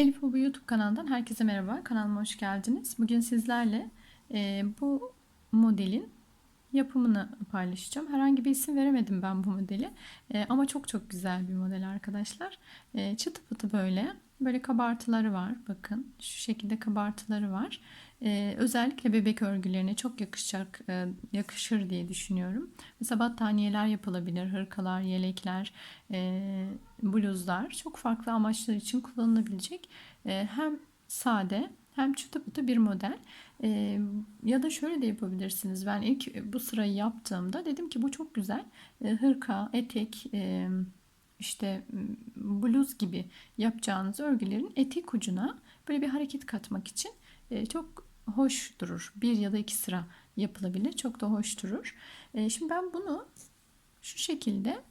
Elif Hobi YouTube kanalından herkese merhaba. Kanalıma hoş geldiniz. Bugün sizlerle e, bu modelin yapımını paylaşacağım. Herhangi bir isim veremedim ben bu modeli. E, ama çok çok güzel bir model arkadaşlar. E, çıtı pıtı böyle. Böyle kabartıları var. Bakın şu şekilde kabartıları var. E, özellikle bebek örgülerine çok yakışacak, e, yakışır diye düşünüyorum. Mesela battaniyeler yapılabilir, hırkalar, yelekler, e, bluzlar. Çok farklı amaçlar için kullanılabilecek. E, hem sade hem çıtı pıtı bir model. E, ya da şöyle de yapabilirsiniz. Ben ilk bu sırayı yaptığımda dedim ki bu çok güzel. E, hırka, etek, e, işte bluz gibi yapacağınız örgülerin etek ucuna böyle bir hareket katmak için e, çok hoş durur. Bir ya da iki sıra yapılabilir. Çok da hoş durur. E, şimdi ben bunu şu şekilde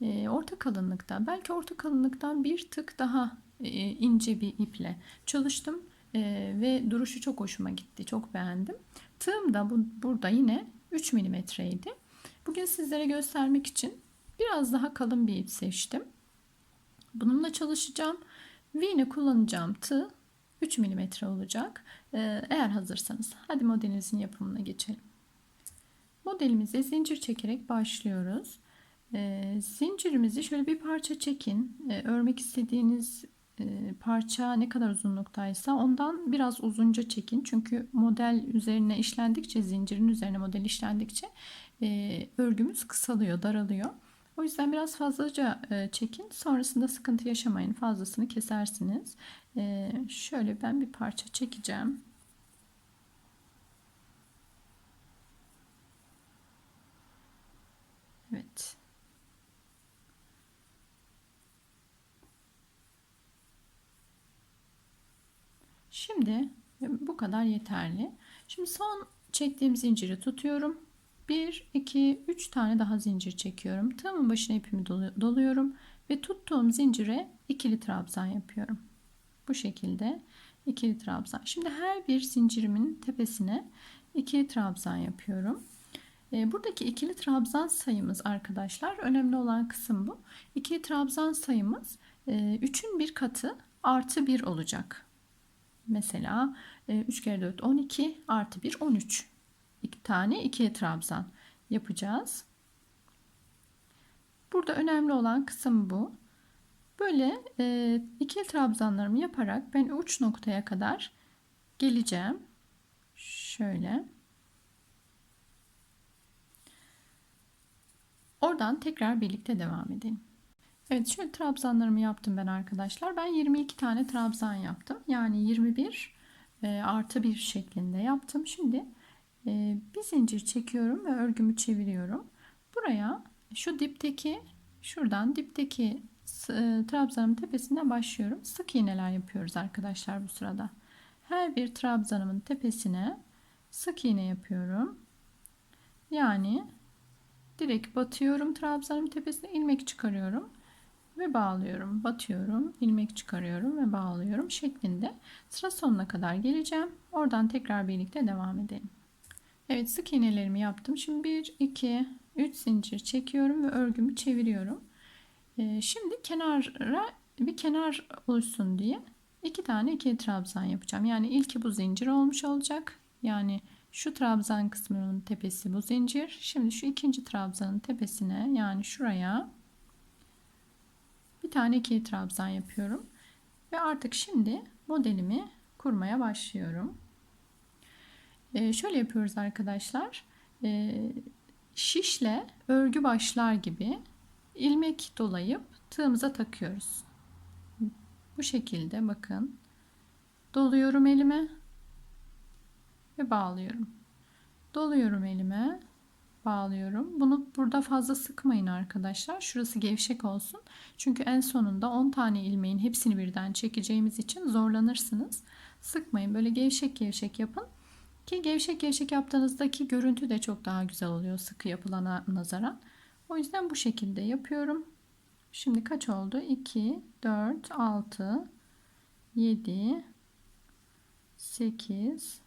e, orta kalınlıkta belki orta kalınlıktan bir tık daha ince bir iple çalıştım ve duruşu çok hoşuma gitti. Çok beğendim. Tığım da bu, burada yine 3 milimetreydi. Bugün sizlere göstermek için Biraz daha kalın bir ip seçtim. Bununla çalışacağım. Ve kullanacağım tığ 3 mm olacak. Ee, eğer hazırsanız hadi modelinizin yapımına geçelim. Modelimize zincir çekerek başlıyoruz. Ee, zincirimizi şöyle bir parça çekin. Ee, örmek istediğiniz e, parça ne kadar uzunluktaysa ondan biraz uzunca çekin. Çünkü model üzerine işlendikçe zincirin üzerine model işlendikçe e, örgümüz kısalıyor, daralıyor. O yüzden biraz fazlaca e, çekin. Sonrasında sıkıntı yaşamayın. Fazlasını kesersiniz. Şöyle ben bir parça çekeceğim. Evet. Şimdi e, bu kadar yeterli. Şimdi son çektiğim zinciri tutuyorum. 1, 2, 3 tane daha zincir çekiyorum. Tığımın başına ipimi doluyorum ve tuttuğum zincire ikili trabzan yapıyorum. Bu şekilde ikili trabzan. Şimdi her bir zincirimin tepesine ikili trabzan yapıyorum. E, buradaki ikili trabzan sayımız arkadaşlar önemli olan kısım bu. İkili trabzan sayımız 3'ün e, bir katı artı 1 olacak. Mesela 3 e, kere 4 12 artı 1 13 iki tane ikili trabzan yapacağız. Burada önemli olan kısım bu. Böyle e, ikili trabzanlarımı yaparak ben uç noktaya kadar geleceğim. Şöyle. Oradan tekrar birlikte devam edelim. Evet şöyle trabzanlarımı yaptım ben arkadaşlar. Ben 22 tane trabzan yaptım. Yani 21 e, artı 1 şeklinde yaptım. Şimdi ee, bir zincir çekiyorum ve örgümü çeviriyorum. Buraya şu dipteki şuradan dipteki e, trabzanın tepesinden başlıyorum. Sık iğneler yapıyoruz arkadaşlar bu sırada. Her bir trabzanımın tepesine sık iğne yapıyorum. Yani direkt batıyorum trabzanın tepesine ilmek çıkarıyorum ve bağlıyorum. Batıyorum, ilmek çıkarıyorum ve bağlıyorum şeklinde sıra sonuna kadar geleceğim. Oradan tekrar birlikte devam edelim. Evet sık iğnelerimi yaptım. Şimdi 1, 2, 3 zincir çekiyorum ve örgümü çeviriyorum. Ee, şimdi kenara bir kenar oluşsun diye iki tane iki trabzan yapacağım. Yani ilki bu zincir olmuş olacak. Yani şu trabzan kısmının tepesi bu zincir. Şimdi şu ikinci trabzanın tepesine yani şuraya bir tane iki trabzan yapıyorum. Ve artık şimdi modelimi kurmaya başlıyorum. E, şöyle yapıyoruz arkadaşlar. E, şişle örgü başlar gibi ilmek dolayıp tığımıza takıyoruz. Bu şekilde bakın. Doluyorum elime ve bağlıyorum. Doluyorum elime, bağlıyorum. Bunu burada fazla sıkmayın arkadaşlar. Şurası gevşek olsun. Çünkü en sonunda 10 tane ilmeğin hepsini birden çekeceğimiz için zorlanırsınız. Sıkmayın. Böyle gevşek gevşek yapın. Ki gevşek gevşek yaptığınızdaki görüntü de çok daha güzel oluyor sıkı yapılana nazaran. O yüzden bu şekilde yapıyorum. Şimdi kaç oldu? 2, 4, 6, 7, 8,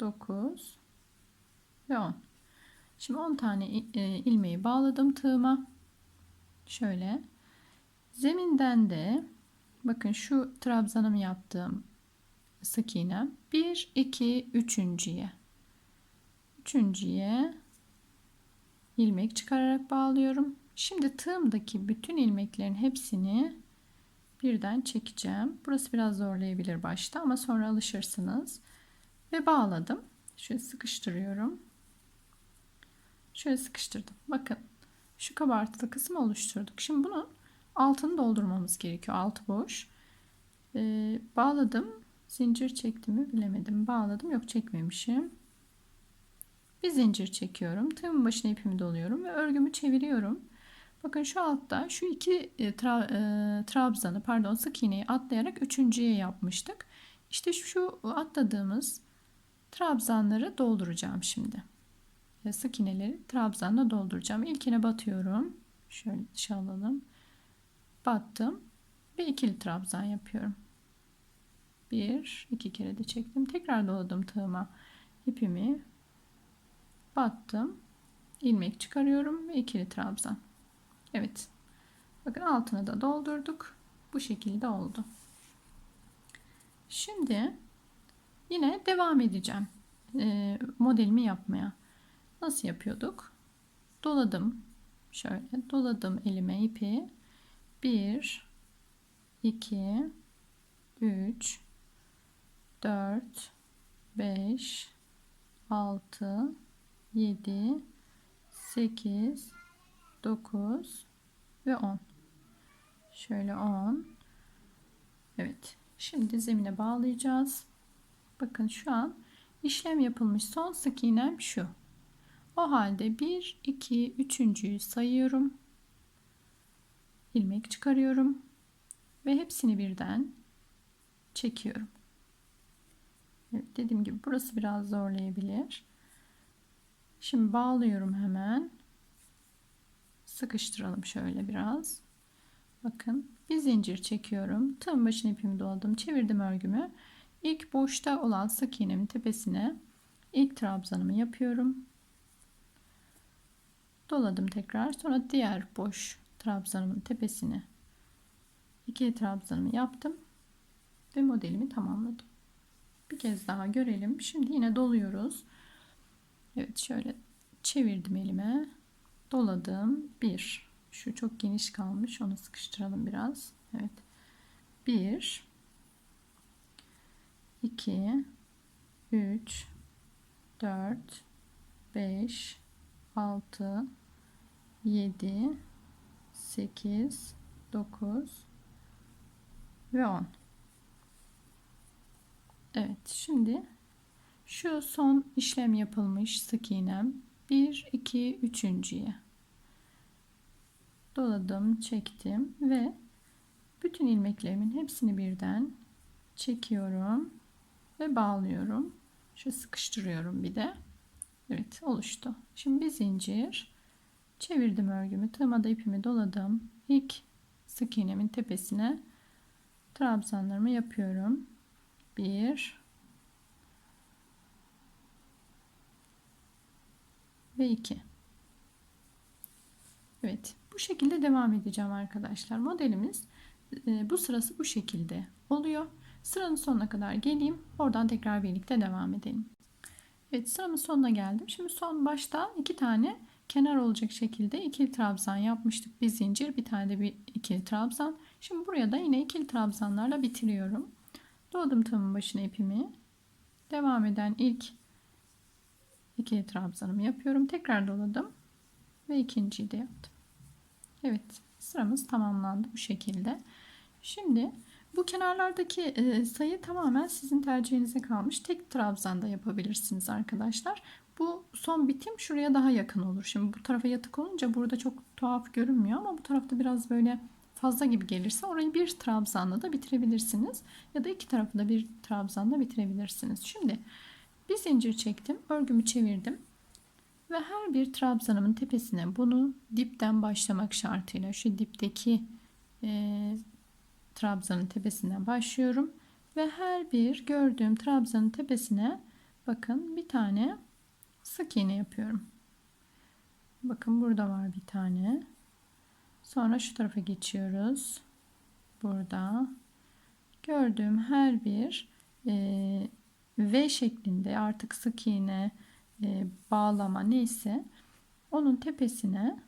9 ve 10. Şimdi 10 tane e, ilmeği bağladım tığıma. Şöyle. Zeminden de Bakın şu trabzanımı yaptığım sık iğnem 1 2 üçüncüye üçüncüye ilmek çıkararak bağlıyorum. Şimdi tığımdaki bütün ilmeklerin hepsini birden çekeceğim. Burası biraz zorlayabilir başta ama sonra alışırsınız. Ve bağladım. Şöyle sıkıştırıyorum. Şöyle sıkıştırdım. Bakın şu kabartılı kısmı oluşturduk. Şimdi bunun altını doldurmamız gerekiyor. Altı boş. Ee, bağladım. Zincir çektim mi bilemedim. Bağladım. Yok çekmemişim. Bir zincir çekiyorum. Tığımın başına ipimi doluyorum ve örgümü çeviriyorum. Bakın şu altta şu iki e, tra, e, trabzanı pardon sık iğneyi atlayarak üçüncüye yapmıştık. İşte şu atladığımız trabzanları dolduracağım şimdi. E, sık iğneleri trabzanla dolduracağım. İlkine batıyorum. Şöyle dışa alalım. Battım ve ikili trabzan yapıyorum. Bir, iki kere de çektim. Tekrar doladım tığıma ipimi. Battım. ilmek çıkarıyorum ve ikili trabzan. Evet. Bakın altını da doldurduk. Bu şekilde oldu. Şimdi yine devam edeceğim. E, modelimi yapmaya. Nasıl yapıyorduk? Doladım. Şöyle doladım elime ipi. 1 2 3 4 5 6 7 8 9 ve 10 şöyle 10 Evet şimdi zemine bağlayacağız. Bakın şu an işlem yapılmış son sık iğnem şu. O halde 1 2 3.'yü sayıyorum. İlmek çıkarıyorum ve hepsini birden çekiyorum dediğim gibi burası biraz zorlayabilir şimdi bağlıyorum hemen sıkıştıralım şöyle biraz. Bakın bir zincir çekiyorum. Tığın başına ipimi doladım. Çevirdim örgümü. İlk boşta olan sık iğnemin tepesine ilk trabzanımı yapıyorum. Doladım tekrar. Sonra diğer boş trabzanımın tepesine ikili trabzanımı yaptım ve modelimi tamamladım. Bir kez daha görelim. Şimdi yine doluyoruz. Evet şöyle çevirdim elime doladım. Bir. Şu çok geniş kalmış. Onu sıkıştıralım biraz. Evet. Bir. iki, Üç. Dört. Beş. Altı. Yedi. Sekiz. Dokuz. Ve on. Evet. Şimdi şu son işlem yapılmış sık iğnem. 1 2 üçüncüye. Doladım çektim ve bütün ilmeklerimin hepsini birden çekiyorum ve bağlıyorum. Şu sıkıştırıyorum bir de. Evet oluştu. Şimdi bir zincir. Çevirdim örgümü tığıma da ipimi doladım. İlk sık iğnemin tepesine trabzanlarımı yapıyorum 1 ve 2 Evet bu şekilde devam edeceğim arkadaşlar. Modelimiz e, bu sırası bu şekilde oluyor. Sıranın sonuna kadar geleyim oradan tekrar birlikte devam edelim. Evet sıramın sonuna geldim. Şimdi son başta iki tane kenar olacak şekilde ikili trabzan yapmıştık. Bir zincir bir tane de bir ikili trabzan. Şimdi buraya da yine ikili trabzanlarla bitiriyorum doladım tığımın başına ipimi devam eden ilk ikili trabzanımı yapıyorum. Tekrar doladım ve ikinciyi de yaptım. Evet sıramız tamamlandı bu şekilde. Şimdi bu kenarlardaki e, sayı tamamen sizin tercihinize kalmış. Tek trabzan da yapabilirsiniz arkadaşlar. Bu son bitim şuraya daha yakın olur. Şimdi bu tarafa yatık olunca burada çok tuhaf görünmüyor ama bu tarafta biraz böyle fazla gibi gelirse orayı bir trabzanla da bitirebilirsiniz. Ya da iki tarafı da bir trabzanla bitirebilirsiniz. Şimdi bir zincir çektim. Örgümü çevirdim. Ve her bir trabzanımın tepesine bunu dipten başlamak şartıyla şu dipteki e, trabzanın tepesinden başlıyorum. Ve her bir gördüğüm trabzanın tepesine bakın bir tane sık iğne yapıyorum. Bakın burada var bir tane. Sonra şu tarafa geçiyoruz. Burada gördüğüm her bir e, V şeklinde artık sık iğne e, bağlama neyse onun tepesine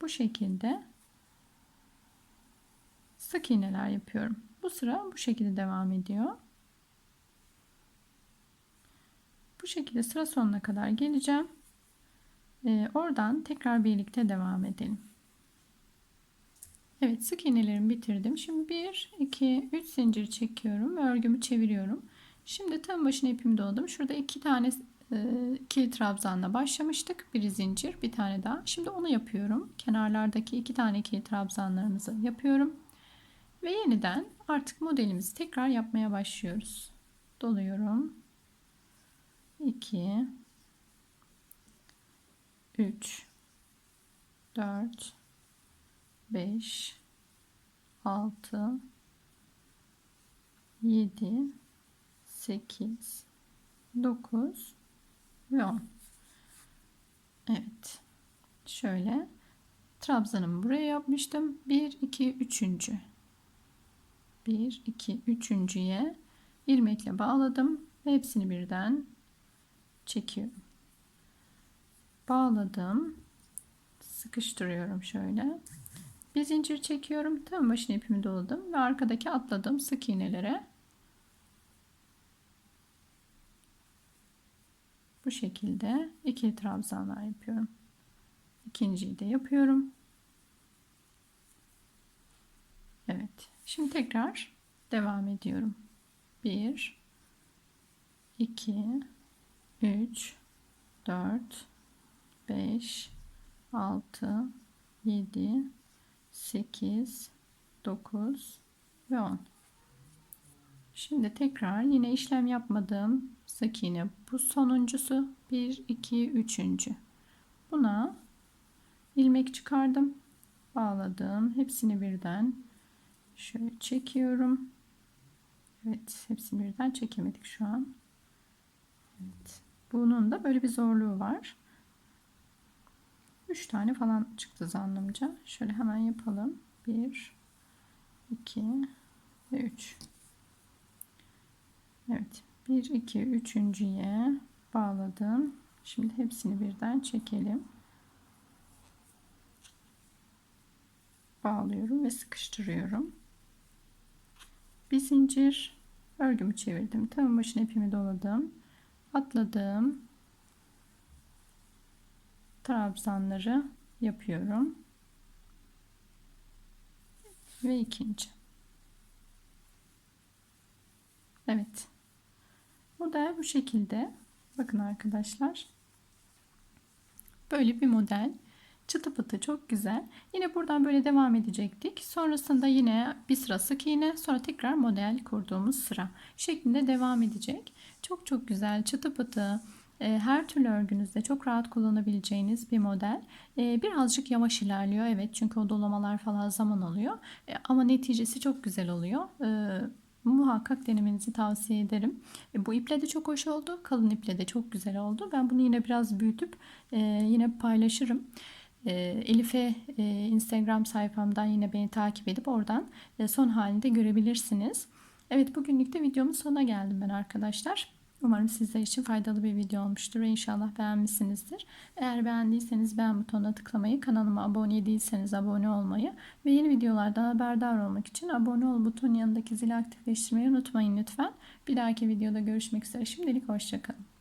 bu şekilde sık iğneler yapıyorum. Bu sıra bu şekilde devam ediyor. Bu şekilde sıra sonuna kadar geleceğim. Ee, oradan tekrar birlikte devam edelim. Evet sık iğnelerimi bitirdim. Şimdi 1, 2, 3 zincir çekiyorum. Örgümü çeviriyorum. Şimdi tam başına ipimi doladım. Şurada iki tane e, ikili trabzanla başlamıştık. Bir zincir, bir tane daha. Şimdi onu yapıyorum. Kenarlardaki iki tane ikili trabzanlarımızı yapıyorum. Ve yeniden artık modelimizi tekrar yapmaya başlıyoruz. Doluyorum. 2 3 4 5 6 7 8 9 ve 10 Evet. Şöyle. Trabzanımı buraya yapmıştım. 1 2 3. 1 2 3.'ye ilmekle bağladım ve hepsini birden çekiyorum. Bağladım. Sıkıştırıyorum şöyle bir zincir çekiyorum. Tam başına ipimi doladım ve arkadaki atladığım sık iğnelere bu şekilde ikili trabzanlar yapıyorum. İkinciyi de yapıyorum. Evet. Şimdi tekrar devam ediyorum. 1 2 3 4 5 6 7 8 9 ve 10 şimdi tekrar yine işlem yapmadığım sık iğne bu sonuncusu. 1 2 3. buna ilmek çıkardım. Bağladım. Hepsini birden şöyle çekiyorum. Evet hepsini birden çekemedik şu an. Evet. Bunun da böyle bir zorluğu var 3 tane falan çıktı zannımca. Şöyle hemen yapalım. 1 2 ve 3. Evet. 1 2 üçüncüye bağladım. Şimdi hepsini birden çekelim. Bağlıyorum ve sıkıştırıyorum. Bir zincir örgümü çevirdim. Tam başına ipimi doladım. Atladım trabzanları yapıyorum. Ve ikinci. Evet. Bu da bu şekilde. Bakın arkadaşlar. Böyle bir model. Çıtı pıtı çok güzel. Yine buradan böyle devam edecektik. Sonrasında yine bir sıra sık iğne sonra tekrar model kurduğumuz sıra şeklinde devam edecek. Çok çok güzel çıtı pıtı her türlü örgünüzde çok rahat kullanabileceğiniz bir model. Ee, birazcık yavaş ilerliyor evet çünkü o dolamalar falan zaman alıyor ee, ama neticesi çok güzel oluyor. Muhakkak denemenizi tavsiye ederim. Bu iple de çok hoş oldu. Kalın iple de çok güzel oldu. Ben bunu yine biraz büyütüp e, yine paylaşırım. Elif'e e, Instagram sayfamdan yine beni takip edip oradan e, son halini de görebilirsiniz. Evet bugünlük de videomun sonuna geldim ben arkadaşlar. Umarım sizler için faydalı bir video olmuştur ve inşallah beğenmişsinizdir. Eğer beğendiyseniz beğen butonuna tıklamayı, kanalıma abone değilseniz abone olmayı ve yeni videolardan haberdar olmak için abone ol butonun yanındaki zili aktifleştirmeyi unutmayın lütfen. Bir dahaki videoda görüşmek üzere. Şimdilik hoşçakalın.